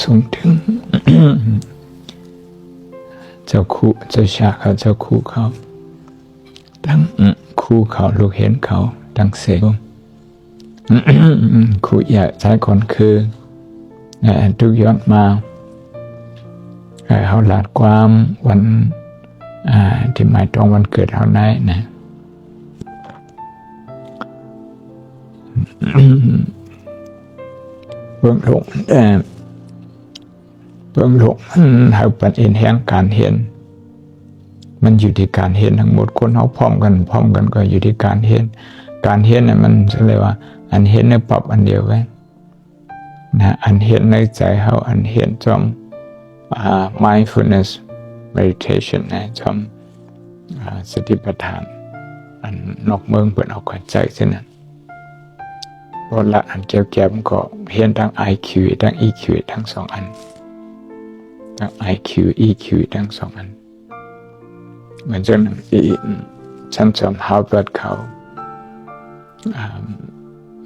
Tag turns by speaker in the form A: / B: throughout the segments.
A: สูงถึง เจ้าคู่เจ้าชาเขาเจ้าคู่เขาทั้งคู่เขาลูกเห็นเขาทั้งเสกคู่ใหญ่ใช้คนคือทุกยอดมาเขาหลาดความวันที่หมายตรงวันเกิดเขาได้นะเบื้องหลงแต่ เบื้องหลงมันเขาปัญเอ็นแห่งการเห็น มันอยู่ที่การเห็นทั้งหมดคนเขาพร้อมกันพร้อมกันก็อยู่ที่การเห็น การเห็นเนี่ยมันเรียกว่า อันเห็นในปรับอันเดียวกันนะอันเห็นในใจเขาอันเห็นจอม mindfulness meditation นะจอมสติปัฏฐาน อันนอกเมืองเปิดเอาขวัญใจเช่นนั้นพราะละอันเกี่ยวแก็บก็เห็นทั้ง IQ ทั้ง EQ ทั้งสองอัน ทั้ง IQ EQ ทั้งสองอัน เหมือนจังนั้นที่ฉันจำฮาร์วาร์ดเขา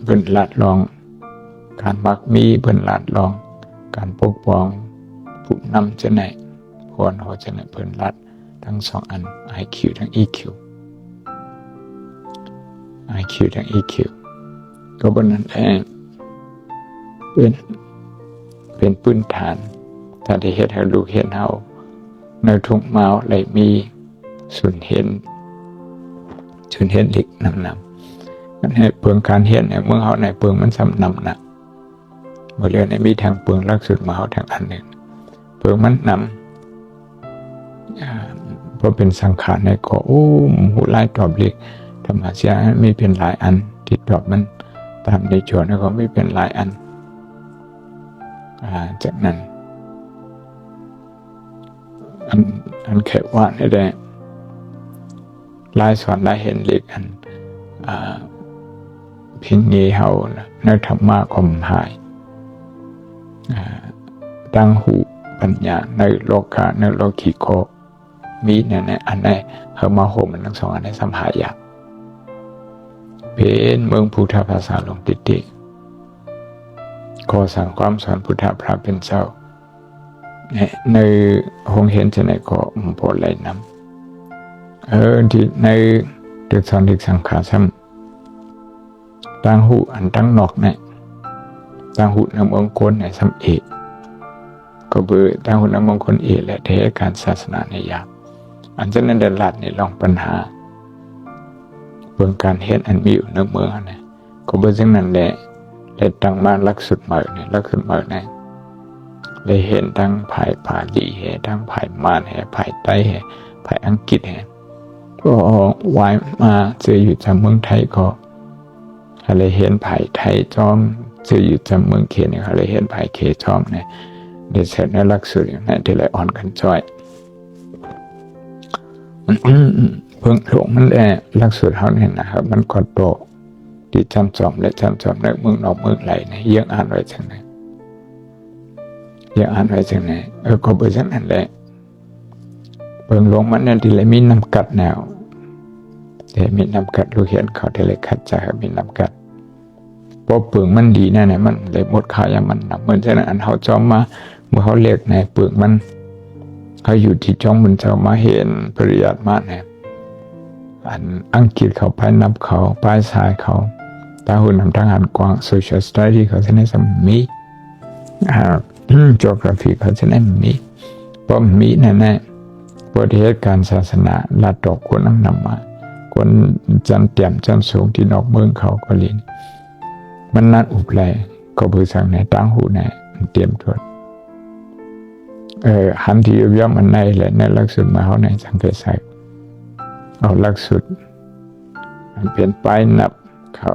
A: เบิ่นลัดลอง การมักมีเบิ่นลัดลอง การปกป้องผู้นำจะไหนพรเขาจะไหนเบิ่นลัดทั้งสองอัน IQ ทั้ง EQ IQ ทั้ง EQ ก็บนนั้นเองเป็นเป็นพื้นฐาน ถ้าได้เห็นให้ลูกเห็นเฮาในทุกเมาไหลมีส่วนเห็นส่วนเห็นเล็กนำนำมันให้เปลืองการเห็นเนี่ยเมื่อเขาในเปลืองมันสำนำนะบริเวณในมีทางเปลืองลักสุดมาเขาทางอันหนึ่งเปลืองมันนำเพราะเป็นสังขารในก็โอ้หูไล่ตอบเล็กธรรมชาติมีเป็นหลายอันที่ตอบมันตามในจวนแล้วก็ไม่เป็นหลายอันจากนั้น อันอันแค่ว่านี่แหละลายสอนลายเห็นเล็กอันพิงเงเฮาในธรรมะคมหายตั้งหูปัญญาในโลกาในโลกิโกมีเนี่ยอันไหนเฮามาโหมันทั้งสองอันในสัมหายาเป็นเมืองพุทธภาษาลงติติขอสั่งความสอนพุทธพระเป็นเจ้า ในห้องเห็นจะไหนก็มพอไหลนำเออที่ในเด็กสอนเด็กสังขารซ้ำตั้งหูอันตั้งนอกเนี่ยตั้งหูนำองค์คนในซ้ำเอกก็เบื่อตั้งหูนำองค์คนเอกและเทการศาสนาในยามอันจะนั้นเดลัดในลองปัญหาเบื้องการเห็นอันมีอยู่ในเมืองเนะก็เบื้องนั้นแหละและตั้งมาลักสุดใหม่เนี่ยลักสุดใหม่เนี่ย เลยเห็นทั้งภายผาลีเหทั้งภายมานเหภายใต้เหภายอังกฤษเหก็วายมาเจออยู่จากเมืองไทยก็อะไรเห็นภายไทยจอมเจออยู่จากเมืองเขนี่อะไรเห็นภายเคจอมเนี่ยเดี๋ยวเสร็จในลักสุดเนี่ยที่เลยอ่อนกันจ้อยเพิ่งหลงมันแหละลักสุดเขาเนี่ยนะครับ มันกดโตที่จำจอมและจำจอมในเมืองนอกเมืองไหลเนี่ยยังอ่านไว้จังไห นยังอ่านไว้จังไหนเออก็เบอร์จังนั้นแหละเบิ่งลงมันนั่นที่เลยมีน้ำกัดแนวแต่มีน้ำกัดลูกเห็นเขาที่เลยขัดใจมีน้ำกัดพอเปลืองมันดีแน่ๆมันเลยหมดขายมันนับเหมือนฉะนั้นอันเขาจอมมาเมื่อเขาเล็กในเปลืองมันเขาอยู่ที่จ้องมันจะมาเห็นปริยัติมาเนี่ยอันอังกฤษเขาไปนับเขาป้ายสายเขาตาหุ่นทำทางหันกว้าง social study เขาจะได้สมีอ่า geography เขาจะได้มีเพราะมีแน่ๆประเทศการศาสนาลัดอกคนนั่งนำมาคนจันเตี่ยมจันสูงที่นอกเมืองเขาก็ลินมันนัดอุบแลก็บือสั่งในตั้งหูในเตรียมตัวเออหันที่ย่อมมันในแหละในลักษณะมาเขาในสังเกตใส่เอาลักษณะมันเปลี่ยนไปนับเขา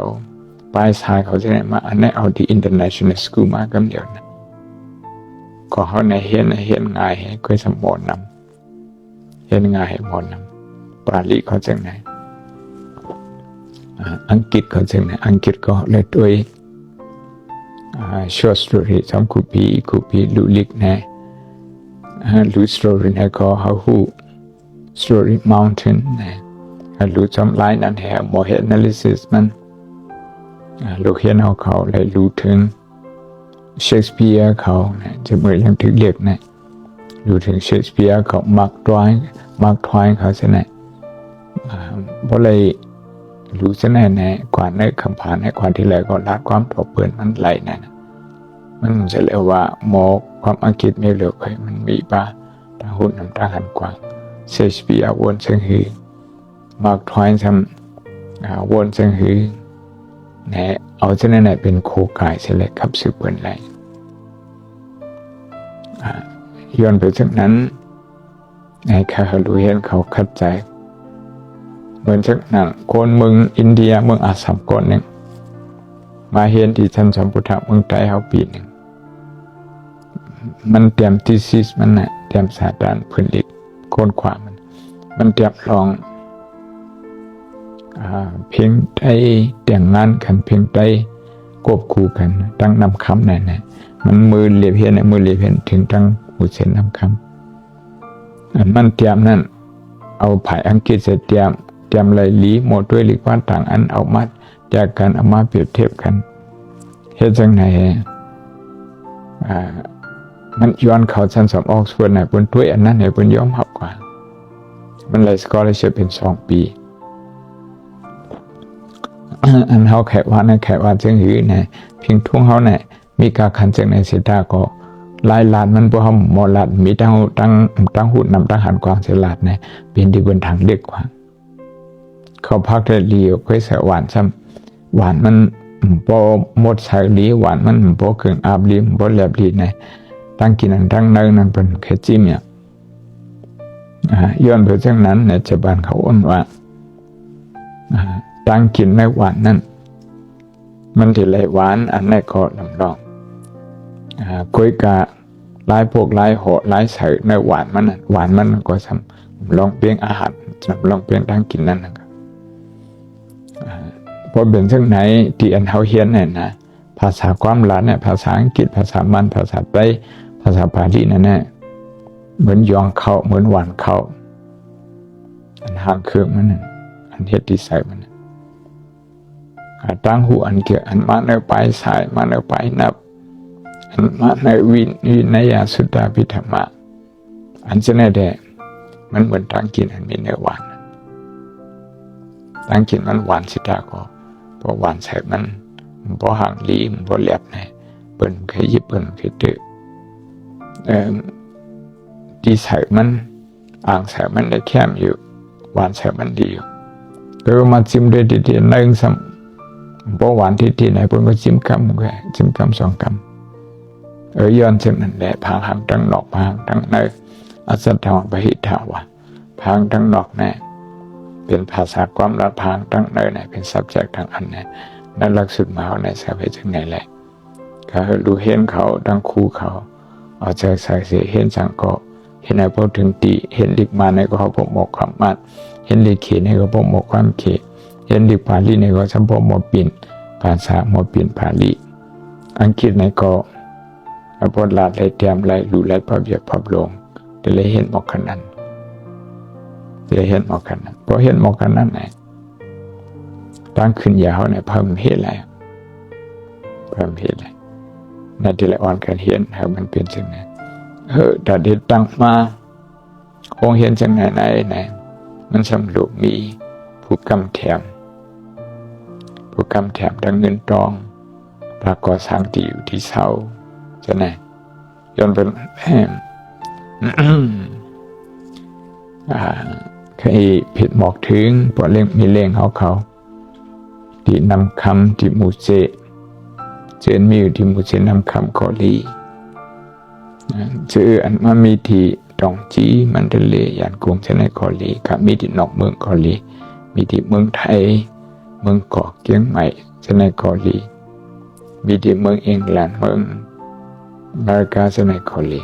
A: ปลายสายเขาจะไหนมาอันนี้เอาที่ international school มากำเดียวนะ ก็เขาในเห็นเห็นง่ายให้ก็สมบูรณ์นำเห็นง่ายให้หมดนำปาลีเขาจังไหนอังกฤษเขาจังไหนอังกฤษก็เลยด้วย short story สามคูปีคูปีลุลิกนะลูสตอรี่นะก็เขาหู story mountain นะรู้จำไลน์นั้นแห่โมเฮ analysis มันลูกเห็นเอาเขาเลยรู้ถึง เชสเปียร์เขานะจะเหมือนยังถึงเรียกนะอยู่ถึงเชสเปียร์เขามักทอยมักทอยเขาใช่ไหมเพราะเลยรู้ใช่ไหมแน่กว่าในคำผ่านในกว่าที่แล้วก็รัดความถกเปิดมันไหลนั่นน่ะมันจะเรียกว่าหมอความอังกฤษไม่เหลือใครมันมีบ้าทางหุ่นน้ำตาหันกว้างเชสเปียร์วนเชิงฮือมักทอยทำวนเชิงฮือแนะเอาเช่นนั้นเป็นโคกายเสียเลยครับสืบเปินไรอ่ ย้อนไปจากนั้นในคาฮาลูเห็นเขาเข้าใจ เหมือนจากหนังคนเมืองอินเดียเมืองอาสัมก่อนหนึ่งมาเห็นที่ท่านสัมพุทธเมืองไทยเขาปีหนึ่งมันเตรียมทีซิสมันนะเตรียมสาดานพื้นลิดโคนขวามัน มันเตรียมลองเพียงใดแต่งงานกันเพียงใดควบคู่กันตั้งนำคำนั่นนะมันมือเลียบเห็นมือเลียบเห็นถึงตั้ง หูเส้นนำคำอันมันเตรียมนั่นเอาผายอังกฤษเสร็จเตรียมเตรียมไรลีหมดด้วยหรือว่าต่างอันเอามาจากกันเอามาเปรียบเทียบกันเฮ็ดจังไหนอ่ามันย้อนเขาชั้นสอบออกส่วนไหนบนถ้วยอันนั้นไหนบนย่อมหับกว่า มันเลยสกอร์เลยเชเป็นสองปีอันเขาแขกว่านะแขกว่าจึงหือนะเพียงทุ่งเขาเนี่ยมีการขันจากในเสดาก็ ลายลานมันพวกเขาหมอลัดมีตั้งตั้งตั้งหุ่นนำตั้งหันกวางเสลัดเนี่ยเป็นที่บนทางเล็กกว่า เขาพักได้เลียวค่อยใส่หวานซ้ำหวานมันพอหมดใส่ลีหวานมันพอเกิงอาบลีพอแลบลีเนี่ยตั้งกินอันตั้งเนินนั่นเป็นแค่จิ้มเนี่ยอ่าย้อนไปจากนั้นเนี่ยจะบานเขาอ้นว่าอ่าตั้งกินในหวานนั่นมันที่ไรหวานอันไหนก็ลำลอง คุยกะลายพวกลายหอลายใส่ในหวานมันน่ะหวานมันก็สำลองเปลี่ยงอาหารสำลองเปลี่ยงตั้งกินนั่นนะครับพอเป็นซึ่งไหนที่อันเขาเฮียนเนี่ยนะภาษาความหลานเนี่ยภาษาอังกฤษภาษามันภาษาไต้ภาษาปาลีนั่นแน่เหมือนยองเขาเหมือนหวานเขาอันห่างเครื่องมันน่ะอันเฮ็ดที่ใส่มันน่ะตั้งหูอันเกี่ยอันมาในไปสายมาในไปนับ ในวินวินยาสุดาพิธรรมะ อันจะแน่แดมันเหมือนตั้งกินอันมีเนื้อหวานตั้งกินมันหวานสิตาก็เพราะหวานใส่มันมันพอห่างลีมันพอแหลบในเปิ้นเคยยิบเปิ้นเคยตื้อเอ่อดีใส่มันอ่างใส่มันได้แค้มอยู่หวานใส่มันดีอยู่ก็มาจิ้มด้วยดีๆนึ่งซ้ำบ่หวานที่ที่ไหนเพิ่นก็จิ้มคำแค่จิ้มคำสองคำ เออย้อนเช่นนั้นแหละพางหางทั้งนอกพางทั้งในอัศธรรมปหิทาวะพางทั้งนอกแน่เป็นภาษาความรักพางทั้งในเนี่เป็น subject ทั้งอันนี่นั่นหลักสูตรมาเอาในสาเวจังไหนแหละก็ดูเห็นเขาทั้งคู่เขาเอาใจใส่เสียเห็นสังก็เห็นในพวกถึงตีเห็นลิกมาในก็เขาพบหมกความมัดเห็นลิกเขในก็พบหมกความเขเห็นดิปาลีในก็สัมพมอปิ่นภาษาหมอปิ่นพาลีอังกฤษในก็ อพอลาดเลยเตรียมไล่รู้ไล่พับเหยียบพับลงจะเลยเห็นหมอกขนาดจะเห็นหมอกขนาดพอเห็นหมอกขนาดไหนตั้งขึ้นยาวเนี่ยเพิ่มเห็นอะไรเพิ่มเห็นอะไรนั่นที่ละอ่อนกันเห็นครับมันเป็นจังไงเออแต่เด็ดตั้งมาคงเห็นจังไหนไหนไหนมันสำรุมีผู้กำแถม ผู้กำแถมดังเงินทองปรากฏสร้างที่อยู่ที่เสา จะไหนย้อนเป็นแหมอ่าเคยผิดบอกถึงปอเล่งมีเล่งเขาเขาที่นำคำที่มูเจเจนมีอยู่ที่มูเจนำคำขอลีชื่ออันมามีที่ดองจีมันเดเลยยานกรุงเชนขอลีกับมีที่นอกเมืองขอลีมีที่เมืองไทย เมืองเกาะเกียงใหม่เชนขอลีมีที่เมืองอังกฤษเมือง อเมริกาเชนขอลี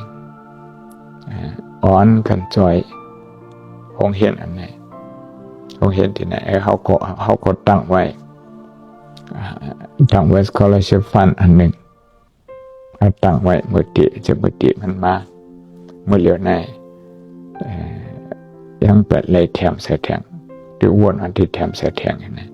A: อ่อนกันจอยคงเห็นอันไหนคงเห็นที่ไหนเขาก็เขาก็ตั้งไว้ตั้งไว้ scholarship fund อันหนึ่งเขาตั้งไว้เมื่อติจะเมื่อติมันมาเมื่อเหลียวในยังเปิดเลยแถมใส่แทงหรือวนอันที่แถมใส่แทงอย่างนี้